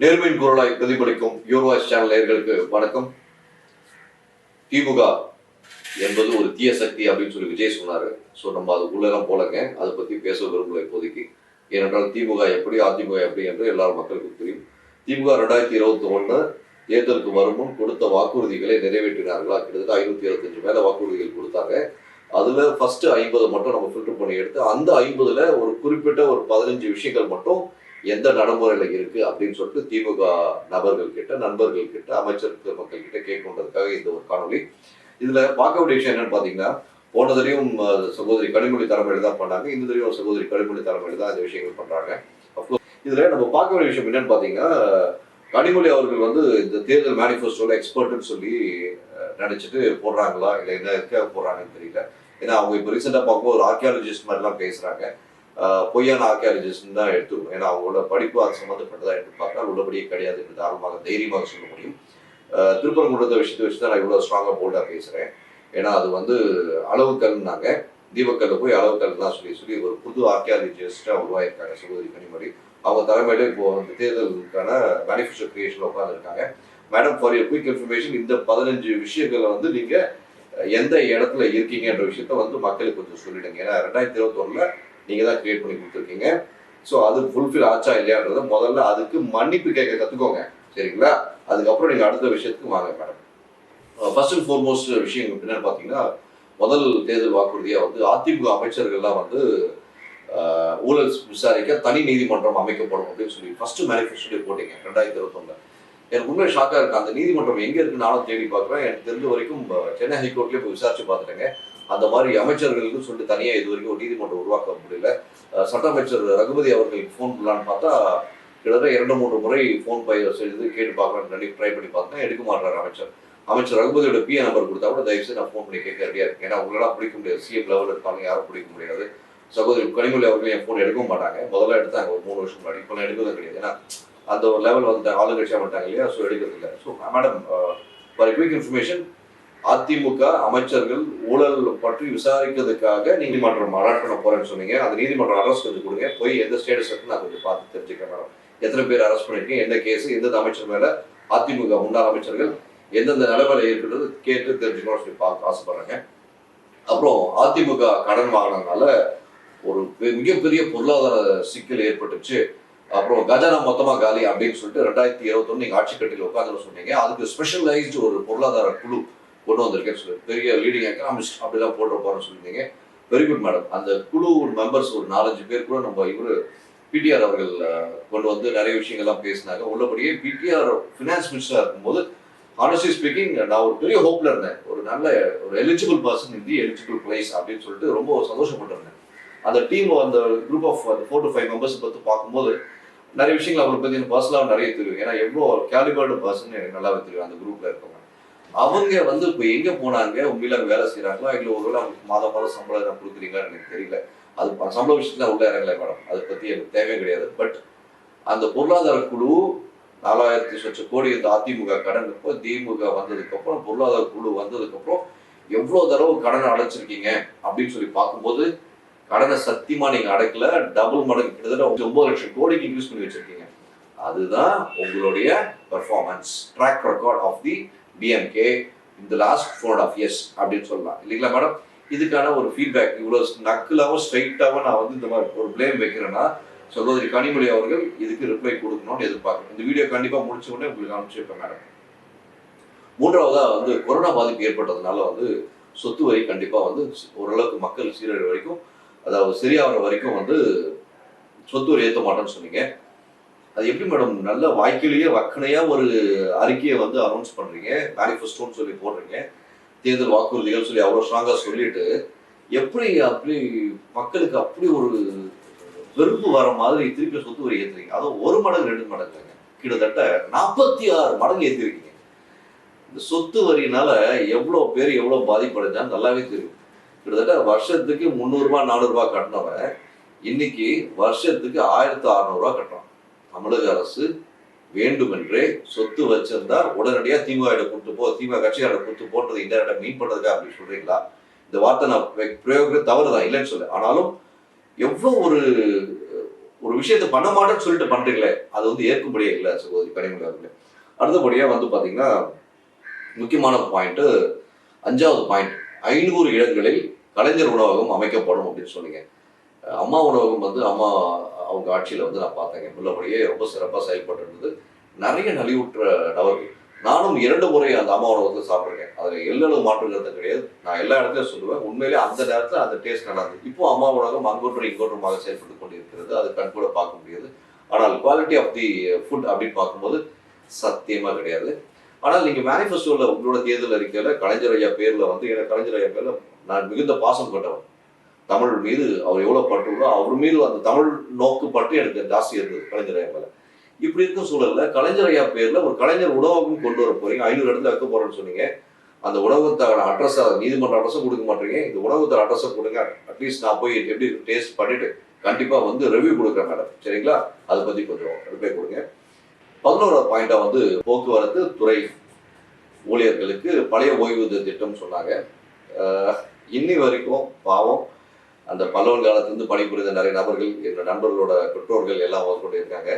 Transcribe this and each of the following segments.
நேர்மையின் குரலாய் பிரதிபலிக்கும் your channel நேயர்களுக்கு வணக்கம். திமுக என்பது ஒரு தீய சக்தி அப்படின்னு சொல்லி விஜய் சொன்னாரு. ஸோ நம்ம அது உள்ளெல்லாம் போலங்க. அதை பத்தி பேச விரும்பல இப்போதைக்கு. ஏனென்றால் திமுக எப்படி அதிமுக எப்படி என்று எல்லாரும் மக்களுக்கும் தெரியும். திமுக ரெண்டாயிரத்தி இருபத்தி ஒன்று தேர்தலுக்கு வருமும் கொடுத்த வாக்குறுதிகளை நிறைவேற்றினார்களா? கிட்டத்தட்ட ஐநூத்தி இருபத்தஞ்சு மேல வாக்குறுதிகள் கொடுத்தாங்க. அதுல ஃபர்ஸ்ட் ஐம்பது மட்டும் நம்ம ஃபில்டர் பண்ணி எடுத்து அந்த ஐம்பதுல ஒரு குறிப்பிட்ட ஒரு பதினஞ்சு விஷயங்கள் மட்டும் எந்த நடைமுறையில இருக்கு அப்படின்னு சொல்லிட்டு திமுக நபர்கள் கிட்ட நண்பர்கள் கிட்ட அமைச்சர் மக்கள் கிட்ட கேட்கணுன்றதுக்காக இந்த ஒரு காணொலி இதுல பார்க்க வேண்டிய விஷயம் என்னன்னு பாத்தீங்கன்னா போன சகோதரி கனிமொழி தலைமையில தான் பண்ணாங்க. இந்த தடவையும் சகோதரி கனிமொழி தலைமையில தான் இந்த விஷயங்கள் பண்றாங்க. அப்கோர்ஸ் இதுல நம்ம பார்க்க வேண்டிய விஷயம் என்னன்னு பாத்தீங்கன்னா கனிமொழி அவர்கள் வந்து இந்த தேர்தல் மேனிஃபெஸ்டோல எக்ஸ்பர்ட்னு சொல்லி நினைச்சிட்டு போடுறாங்களா? இல்லை என்ன இருக்க போடுறாங்கன்னு தெரியல. ஏன்னா அவங்க இப்போ ரீசெண்டாக பார்க்கும்போது ஒரு ஆர்கியாலஜிஸ்ட் மாதிரிலாம் பேசுறாங்க. பொய்யான ஆர்கியாலஜிஸ்ட் தான் எடுத்துக்கணும் ஏன்னா அவங்களோட படிப்பு அது சம்மந்தப்பட்டதாக எடுத்து பார்த்தா உள்ளபடியே கிடையாது என்று தாராளமாக தைரியமாக சொல்ல முடியும். ஆஹ் திருப்பரங்குன்றத்தை விஷயத்தை வச்சு தான் நான் இவ்வளோ ஸ்ட்ராங்காக போல்டாக பேசுகிறேன் ஏன்னா அது வந்து அளவுக்கல்னாங்க. தீபக்கல்ல போய் அளவுக்கல் தான் சொல்லி சொல்லி ஒரு புது ஆர்கியாலஜிஸ்டாக உருவாயிருக்காங்க சகோதரி கனிமொழி. அவங்க தலைமையில இப்போ இந்த தேர்தலுக்கான பெனிஃபிஷியல் கிரியேஷன் உட்காந்துருக்காங்க madam for your quick information இந்த பதினஞ்சு விஷயங்களை வந்து நீங்கள் எந்த இடத்துல இருக்கீங்கன்ற விஷயத்த வந்து மக்களுக்கு கொஞ்சம் சொல்லிடுங்க. ஏன்னா ரெண்டாயிரத்தி இருபத்தொன்னில் நீங்கள் தான் கிரியேட் பண்ணி கொடுத்துருக்கீங்க. ஸோ அது ஃபுல்ஃபில் ஆச்சா இல்லையான்றத முதல்ல அதுக்கு மன்னிப்பு கேட்க கற்றுக்கோங்க சரிங்களா? அதுக்கப்புறம் நீங்கள் அடுத்த விஷயத்துக்கு வாங்க மேடம் ஃபர்ஸ்ட் அண்ட் ஃபோர்மோஸ்ட் விஷயம் என்னன்னு பார்த்தீங்கன்னா முதல் தேர்தல் வாக்குறுதியாக வந்து அதிமுக அமைச்சர்கள்லாம் வந்து ஊழல் விசாரிக்க தனி நீதிமன்றம் அமைக்கப்படும் அப்படின்னு சொல்லி ஃபர்ஸ்ட் மேனிஃபெஸ்டோ போட்டீங்க ரெண்டாயிரத்தி இருபத்தொன்னு எனக்கு உண்மை ஷாக்காக இருக்கு. அந்த நீதிமன்றம் எங்கே இருக்குன்னு நானும் தேடி பார்க்குறேன். எனக்கு தெரிஞ்ச வரைக்கும் சென்னை ஹைகோர்ட்லேயே போய் விசாரிச்சு பார்த்துட்டேங்க. அந்த மாதிரி அமைச்சர்களுக்கு சொல்லிட்டு தனியாக இது வரைக்கும் ஒரு நீதிமன்றம் உருவாக்க முடியல. சட்ட அமைச்சர் ரகுபதி அவர்களுக்கு ஃபோன் பண்ணலான்னு பார்த்தா கிட்டத்தட்ட இரண்டு மூன்று முறை ஃபோன் பை செய்து கேட்டு பார்க்கலாம்னு ட்ரை பண்ணி பார்த்தேன். எடுக்க மாட்டார் அமைச்சர். அமைச்சர் ரகுபதியோட பிஏ நம்பர் கொடுத்தா கூட தயவுசெய்து நான் ஃபோன் பண்ணி கேட்க ரெடியா இருக்கேன். ஏன்னா உங்களால் பிடிக்க முடியாது. சிஎம் லெவலில் இருப்பாங்க யாரும் பிடிக்க முடியாது. சகோதரி கனிமொழி அவர்கள் என் ஃபோன் எடுக்க மாட்டாங்க. முதல்ல எடுத்தாங்க ஒரு மூணு வருஷம் முன்னாடி. இப்போ எடுக்கிறது கிடையாது. ஏன்னா அந்த ஒரு லெவல் வந்து ஆளுங்கட்சியாக மாட்டாங்க இல்லையா ஸோ எடுக்கிறது இல்லை. So madam for quick information AIADMK அமைச்சர்கள் ஊழல் பற்றி விசாரிக்கிறதுக்காக நீதிமன்றம் அலாட் பண்ண போறேன்னு சொன்னீங்க. அந்த நீதிமன்றம் அரெஸ்ட் கொஞ்சம் கொடுங்க. போய் எந்த ஸ்டேட்டஸ் இருக்குன்னு நான் கொஞ்சம் பார்த்து தெரிஞ்சுக்கிறேன் மேடம் எத்தனை பேர் அரெஸ்ட் பண்ணிருக்கீங்க? எந்த கேஸ் எந்தெந்த அமைச்சர் மேல? அதிமுக முன்னாள் அமைச்சர்கள் எந்தெந்த நிலைமையில இருக்கிறது கேட்டு தெரிஞ்சுக்கணும்னு சொல்லி பார்க்க ஆசைப்படுறேங்க. அப்புறம் அதிமுக கடன் வாங்கினதுனால ஒரு பெ- மிகப்பெரிய பொருளாதார சிக்கல் ஏற்பட்டுச்சு. அப்புறம் கஜானா மொத்தமா காலி அப்படின்னு சொல்லிட்டு ரெண்டாயிரத்தி இருபத்தொன்னு நீங்க ஆட்சி கட்டியில் உட்காந்து சொன்னீங்க. அதுக்கு ஸ்பெஷலைஸ்டு ஒரு பொருளாதார குழு கொண்டு வந்திருக்கேன்னு சொல்லி பெரிய லீடிங் எக்கனாமிஸ்ட் அப்படிலாம் போட்டு போறேன்னு சொல்லியிருந்தீங்க. வெரி குட் மேடம் அந்த குழு மெம்பர்ஸ் ஒரு நாலஞ்சு பேர் கூட நம்ம இவர் பிடிஆர் அவர்கள் கொண்டு வந்து நிறைய விஷயங்கள்லாம் பேசினாங்க. உள்ளபடியே பிடிஆர் ஃபினான்ஸ் மினிஸ்டராக இருக்கும்போது ஆனஸ்ட்லி ஸ்பீக்கிங் நான் ஒரு பெரிய ஹோப்பில் இருந்தேன். ஒரு நல்ல ஒரு eligible person in the eligible place அப்படின்னு சொல்லிட்டு ரொம்ப சந்தோஷப்பட்டிருந்தேன். அந்த டீம் அந்த குரூப் ஆஃப் அந்த ஃபோர் டு ஃபைவ் மெம்பர்ஸ் பற்றி பார்க்கும்போது நிறைய விஷயங்கள் அவரை பற்றி எனக்கு பர்சனலாக நிறைய தெரியும். ஏன்னா எவ்வளோ கேலிபர்டு பர்சன் எனக்கு நல்லாவே தெரியும் அந்த குரூப்பில் இருக்கவங்க. அவங்க வந்து இப்போ எங்க போனாங்க? உண்மையில அங்க வேலை செய்கிறாங்களோ இல்லை ஒருவேளை அவங்களுக்கு மாதம் மாதம் சம்பளம் எதாவது கொடுக்குறீங்களான்னு எனக்கு தெரியல. அது சம்பள விஷயத்துல உள்ள இறங்கல மேடம். அதை பத்தி எனக்கு தேவை கிடையாது. பட் அந்த பொருளாதார குழு நாலாயிரத்தி சொச்ச கோடி இந்த அதிமுக கடன் இப்போ திமுக வந்ததுக்கு அப்புறம் பொருளாதார குழு வந்ததுக்கு அப்புறம் எவ்வளவு தடவை கடனை அடைச்சிருக்கீங்க அப்படின்னு சொல்லி பார்க்கும்போது கடனை சத்தியமா நீங்க அடைக்கல. டபுள் மடங்கு கிட்டத்தட்ட ஒன்பது லட்சம் கோடிக்கு இன்வெஸ்ட் பண்ணி வச்சிருக்கீங்க. அதுதான் உங்களுடைய performance track record of the DMK இந்த last four and half years அப்படின்னு சொல்லலாம். இல்லைங்களா மேடம் இதுக்கான ஒரு ஃபீட்பேக் இவ்வளோ நக்கலாகவும் ஸ்ட்ரைட்டாகவும் நான் வந்து இந்த மாதிரி ஒரு ப்ளேம் வைக்கிறேன்னா சகோதரி கனிமொழி அவர்கள் இதுக்கு ரிப்ளை கொடுக்கணும்னு எதிர்பார்க்குறேன். இந்த வீடியோ கண்டிப்பாக முடிச்ச உடனே உங்களுக்கு அனுப்பிச்சிருப்பேன் மேடம் மூன்றாவதாக வந்து கொரோனா பாதிப்பு ஏற்பட்டதுனால வந்து சொத்து வரி கண்டிப்பாக வந்து ஓரளவுக்கு மக்கள் சீரழிவு வரைக்கும் அதாவது சரியாகிற வரைக்கும் வந்து சொத்து வரி ஏற்ற மாட்டேன்னு சொன்னீங்க. அது எப்படி மேடம் நல்ல வாய்க்கிலேயே வக்கனையா ஒரு அறிக்கையை வந்து அனௌன்ஸ் பண்றீங்க. மேனிஃபெஸ்டோன்னு சொல்லி போடுறீங்க. தேர்தல் வாக்குறுதிகள் சொல்லி அவ்வளோ ஸ்ட்ராங்கா சொல்லிட்டு எப்படி அப்படி மக்களுக்கு அப்படி ஒரு வெறுப்பு வர மாதிரி திருப்பி சொத்து வரி ஏத்துறீங்க? அதுவும் ஒரு மடங்கு ரெண்டு மடங்குங்க. கிட்டத்தட்ட நாற்பத்தி ஆறு மடங்கு ஏற்றிருக்கீங்க இந்த சொத்து வரினால எவ்வளோ பேர் எவ்வளோ பாதிப்படைஞ்சான்னு நல்லாவே தெரியும். கிட்டத்தட்ட வருஷத்துக்கு முந்நூறுரூபா நானூறுரூவா கட்டினவன் இன்னைக்கு வருஷத்துக்கு ஆயிரத்து அறநூறுவா கட்டுறான். தமிழக அரசு வேண்டுமென்றே சொத்து வச்சிருந்தா உடனடியா திமுக கூட்டு போ திமுக கட்சியாட கூட்டு போன்றது இந்த மீன் பண்றதுக்கா அப்படின்னு சொல்றீங்களா? இந்த வார்த்தை நான் பிரயோகம் தவறுதான் இல்லைன்னு சொல்ல ஆனாலும் எவ்வளவு ஒரு ஒரு விஷயத்தை பண்ண மாட்டேன்னு சொல்லிட்டு பண்றீங்களே அது வந்து ஏற்கும்படியே இல்லை சகோதரி கனிமொழி அவர்களே. அடுத்தபடியா வந்து பாத்தீங்கன்னா முக்கியமான பாயிண்ட் அஞ்சாவது பாயிண்ட் ஐநூறு இடங்களில் கலைஞர் உணவகம் அமைக்கப்படும் அப்படின்னு சொன்னீங்க. அம்மா உணவகம் வந்து அம்மா அவங்க ஆட்சியில் வந்து நான் பார்த்தேங்க. உள்ளபடியே ரொம்ப சிறப்பாக செயல்பட்டு இருந்தது நிறைய நலிவுற்ற நபர்கள். நானும் இரண்டு முறை அந்த அம்மா உணவகத்தில் சாப்பிட்ருக்கேன் அதில் எல்லளவு மாற்றுகிறது கிடையாது. நான் எல்லா இடத்துலையும் சொல்லுவேன். உண்மையிலே அந்த நேரத்தில் அந்த டேஸ்ட் நல்லா இருந்தது இப்போ அம்மா உணவகம் அங்கொன்றும் இங்கொன்றுமாக செயல்பட்டு கொண்டு இருக்கிறது அது கண் கூட பார்க்க முடியாது. ஆனால் குவாலிட்டி ஆஃப் தி ஃபுட் அப்படின்னு பார்க்கும்போது சத்தியமாக கிடையாது. ஆனால் நீங்கள் மேனிஃபெஸ்டோவில் உங்களோட தேர்தல் அறிக்கையில் கலைஞர் ஐயா பேரில் வந்து எனக்கு கலைஞர் ஐயா பேரில் நான் மிகுந்த பாசம் கொண்டவன். தமிழ் மீது அவர் எவ்வளவு பற்றுள்ளோ அவர் மீது அந்த தமிழ் நோக்கு பற்று எனக்கு ஜாஸ்தி இருந்தது கலைஞர் ஐயா மேல. இப்படி இருக்கும் சூழல்ல கலைஞர் ஐயா பேர்ல ஒரு கலைஞர் உணவகம் கொண்டு வர போறீங்க. ஐநூறு இடத்துல வைக்க போறேன்னு சொன்னீங்க. அந்த உணவகத்தோட அட்ரஸ் நீதிமன்ற அட்ரஸும் கொடுக்க மாட்டீங்க. இந்த உணவகத்தோட அட்ரஸை கொடுங்க. அட்லீஸ்ட் நான் போய் எப்படி டேஸ்ட் பண்ணிட்டு கண்டிப்பா வந்து ரிவ்யூ கொடுக்குறேன் மேடம் சரிங்களா? அதை பத்தி கொஞ்சம் ரிப்ளை கொடுங்க. பதினோரா பாயிண்டா வந்து போக்குவரத்து துறை ஊழியர்களுக்கு பழைய ஓய்வூதிய திட்டம் சொன்னாங்க. இன்னி வரைக்கும் பாவம். அந்த பல்லவன் காலத்திலிருந்து பணிபுரிந்த நிறைய நபர்கள் என்னோட நண்பர்களோட பெற்றோர்கள் எல்லாம் வந்து கொண்டு இருக்காங்க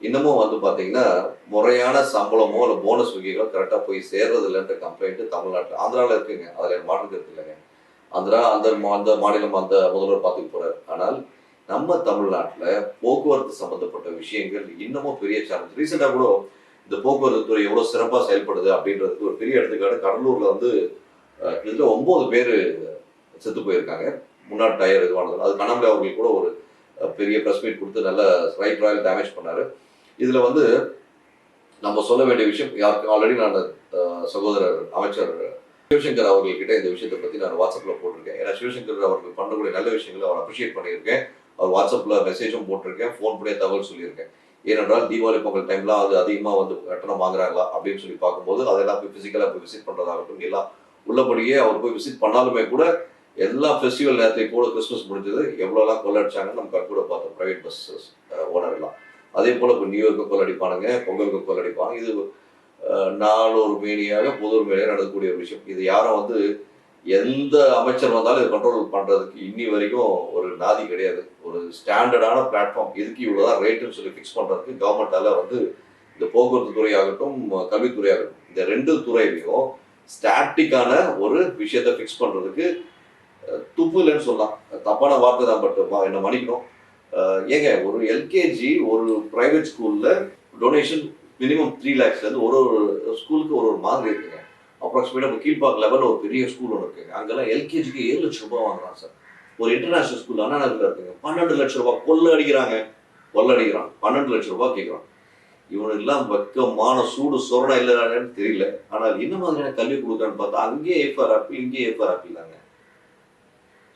இன்னமும் வந்து பார்த்தீங்கன்னா முறையான சம்பளமோ இல்லை போனஸ் வகைகளோ கரெக்டாக போய் சேர்றது இல்லைன்ற கம்ப்ளைண்ட்டு தமிழ்நாட்டில் ஆந்திராவில் இருக்குங்க. அதில் மாற்றம் இல்லைங்க. ஆந்திரா அந்த மா- அந்த மாநிலம் அந்த முதல்வர் பார்த்துக்க போகிறார் ஆனால் நம்ம தமிழ்நாட்டில் போக்குவரத்து சம்பந்தப்பட்ட விஷயங்கள் இன்னமும் பெரிய சேலஞ்ச் ரீசெண்டாக கூட இந்த போக்குவரத்து துறை எவ்வளோ சிறப்பாக செயல்படுது அப்படின்றதுக்கு ஒரு பெரிய எடுத்துக்காட்டு கடலூரில் வந்து கிட்டத்தட்ட ஒம்பது பேர் செத்து போயிருக்காங்க. முன்னாடி டயர் இதுவானது அது கண்ணாமலை அவர்களுக்கு கூட ஒரு பெரிய ப்ரெஸ் மீட் கொடுத்து நல்ல ரைட் ராயல் டேமேஜ் பண்ணார். இதில் வந்து நம்ம சொல்ல வேண்டிய விஷயம் யாருக்கு ஆல்ரெடி நான் சகோதரர் அமைச்சர் சிவசங்கர் அவர்கள்கிட்ட இந்த விஷயத்தை பற்றி நான் வாட்ஸ்அப்பில் போட்டிருக்கேன். ஏன்னா சிவசங்கர் அவர்கள் பண்ணக்கூடிய நல்ல விஷயங்களை அவர் அப்ரிஷியேட் பண்ணியிருக்கேன். அவர் வாட்ஸ்அப்பில் மெசேஜும் போட்டிருக்கேன். ஃபோன் பண்ணி தகவல் சொல்லியிருக்கேன். ஏனென்றால் தீபாவளி பொங்கல் டைம்லாம் அது அதிகமாக வந்து கட்டணம் வாங்குறாங்களா அப்படின்னு சொல்லி பார்க்கும்போது அதெல்லாம் போய் ஃபிசிக்கலாக போய் விசிட் பண்ணுறதாகட்டும் எல்லாம் உள்ளபடியே அவர் போய் விசிட் பண்ணாலுமே கூட எல்லா ஃபெஸ்டிவல் நேரத்தையும் கூட கிறிஸ்மஸ் முடிஞ்சது. எவ்வளோலாம் கொள்ளடிச்சாங்கன்னு நம்ம கூட பார்த்தோம். ப்ரைவேட் பஸ் ஓனர் எல்லாம். அதே போல் இப்போ நியூ இயர்க்கு கொள்ளடிப்பானுங்க பொங்கலுக்கு கொள்ளடிப்பாங்க. இது நாலொரு மேனியாக புதூர் மேனியாக நடக்கக்கூடிய ஒரு விஷயம். இது யாரும் வந்து எந்த அமைச்சர் வந்தாலும் இது கண்ட்ரோல் பண்ணுறதுக்கு இன்னி வரைக்கும் ஒரு நாதி கிடையாது. ஒரு ஸ்டாண்டர்டான பிளாட்ஃபார்ம் இதுக்கு இவ்வளோதான் ரேட்டுன்னு சொல்லி ஃபிக்ஸ் பண்ணுறதுக்கு கவர்மெண்ட்டால் வந்து இந்த போக்குவரத்து துறையாகட்டும் கல்வித்துறையாகட்டும் இந்த ரெண்டு துறையிலையும் ஸ்டாட்டிக்கான ஒரு விஷயத்தை ஃபிக்ஸ் பண்ணுறதுக்கு துப்பு இல்லைன்னு சொல்லலாம். தப்பான வார்த்தை தான் பட் என்ன மன்னிக்கணும். ஏங்க ஒரு எல்கேஜி ஒரு பிரைவேட் ஸ்கூல்ல டொனேஷன் மினிமம் த்ரீ லேக்ஸ்லேருந்து ஒரு ஒரு ஸ்கூலுக்கு ஒரு ஒரு மாதிரி இருக்குங்க. அப்ராக்சிமேட்டாக இப்போ கீழ்பாக் லெவலில் ஒரு பெரிய ஸ்கூல் ஒன்று இருக்குங்க. அங்கெல்லாம் எல்கேஜிக்கு ஏழு லட்சம் ரூபாய் வாங்குறான் சார். ஒரு இன்டர்நேஷனல் ஸ்கூல் அண்ணாநகரில் இருக்குங்க. பன்னெண்டு லட்சம் ரூபா கொள்ள அடிக்கிறாங்க. கொள்ள அடிக்கிறான். பன்னெண்டு லட்ச ரூபா கேட்குறான் இவனெல்லாம் வெக்கமான சூடு சொரணை இல்லைன்னு தெரியல. ஆனால் என்ன மாதிரியான கல்வி கொடுக்குறான்னு பார்த்தா அங்கேயே ஏஃபார் ஆப்பிள் இங்கேயே ஏஃபார் ஆப்பிள் தாங்க.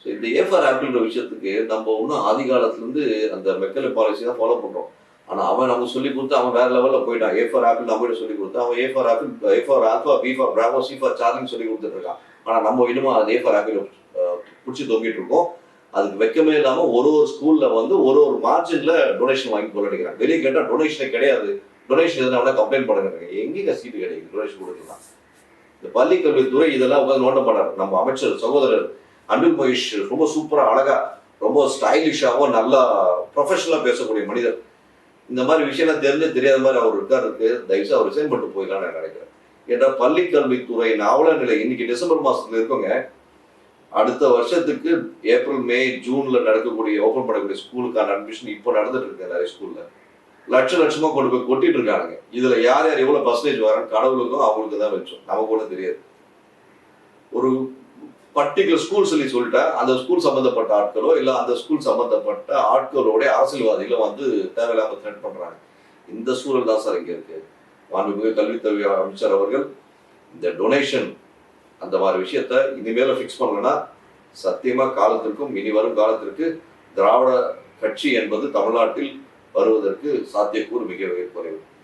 ஸோ இந்த ஏஃபார் ஆப்பிள்ன்ற விஷயத்துக்கு நம்ம இன்னும் ஆதி காலத்துலேருந்து அந்த மெக்கலை பாலிசி தான் ஃபாலோ பண்ணுறோம் ஆனால் அவன் நம்ம சொல்லி கொடுத்து அவன் வேற லெவலில் போயிட்டான். ஏ ஃபார் ஆப்பிள் நம்மகிட்ட சொல்லி கொடுத்து அவன் A for apple A for alpha B for bravo C for சார்லின்னு சொல்லி கொடுத்துட்டு இருக்கான். ஆனால் நம்ம இன்னமும் அது ஏ ஃபார் ஆப்பிள் பிடிச்சி தொங்கிட்டு இருக்கோம். அதுக்கு வெக்கமே இல்லாமல் ஒரு ஒரு ஸ்கூலில் வந்து ஒரு ஒரு மார்ஜினில் டொனேஷன் வாங்கி கொள்ளடிக்கிறாங்க வெளியே கேட்டால் டொனேஷனே கிடையாது. டொனேஷன் எதனால கம்ப்ளைண்ட் பண்ணுறாங்க எங்கேங்க சீட்டு கிடைக்குது? டொனேஷன் கொடுக்கலாம் இந்த பள்ளிக்கல்வித்துறை இதெல்லாம் உட்காந்து நோட்ட மாட்டார் நம்ம அமைச்சர் சகோதரர் அன்பில் மகேஷ் ரொம்ப சூப்பராக அழகாக ரொம்ப ஸ்டைலிஷாகவும் நல்லா ப்ரொஃபஷனலாக பேசக்கூடிய மனிதர். இந்த மாதிரி விஷயம்லாம் தெரிஞ்சு தெரியாத மாதிரி அவர் இருக்காருக்கு தயவுசு அவர் ரிசைன் பண்ணிட்டு போயிடலாம்னு நான் நினைக்கிறேன். ஏன்னா பள்ளி கல்வித்துறை நிலை இன்னைக்கு டிசம்பர் மாதத்துல இருக்கோங்க. அடுத்த வருஷத்துக்கு ஏப்ரல் மே ஜூன்ல நடக்கக்கூடிய ஓப்பன் பண்ணக்கூடிய ஸ்கூலுக்கான அட்மிஷன் இப்போ நடந்துட்டு இருக்கு நிறைய ஸ்கூல்ல. லட்ச லட்சமா கொண்டு போய் கொட்டிட்டு இருக்கானுங்க. இதுல யார் யார் எவ்வளவு பர்சன்டேஜ் வராங்க கடவுளுக்கும் அவங்களுக்கு தான் வச்சோம் நமக்கு கூட தெரியாது. ஒரு பர்டிகுலர் ஸ்கூல் சொல்லி சொல்லிட்டா அந்த ஸ்கூல் சம்பந்தப்பட்ட ஆட்களோ இல்லை அந்த ஸ்கூல் சம்பந்தப்பட்ட ஆட்களோடைய அரசியல்வாதிகளோ வந்து தேவையில்லாம த்ரெட் பண்றாங்க. இந்த சூழல் தான் சார் இங்க இருக்கு. மாண்புமிகு கல்வித்துறை அமைச்சர் அவர்கள் இந்த டொனேஷன் அந்த மாதிரி விஷயத்த இனிமேல ஃபிக்ஸ் பண்ணலன்னா சத்தியமா காலத்திற்கும் இனி வரும் காலத்திற்கு திராவிட கட்சி என்பது தமிழ்நாட்டில் வருவதற்கு சாத்தியக்கூறு மிக மிக குறைவு.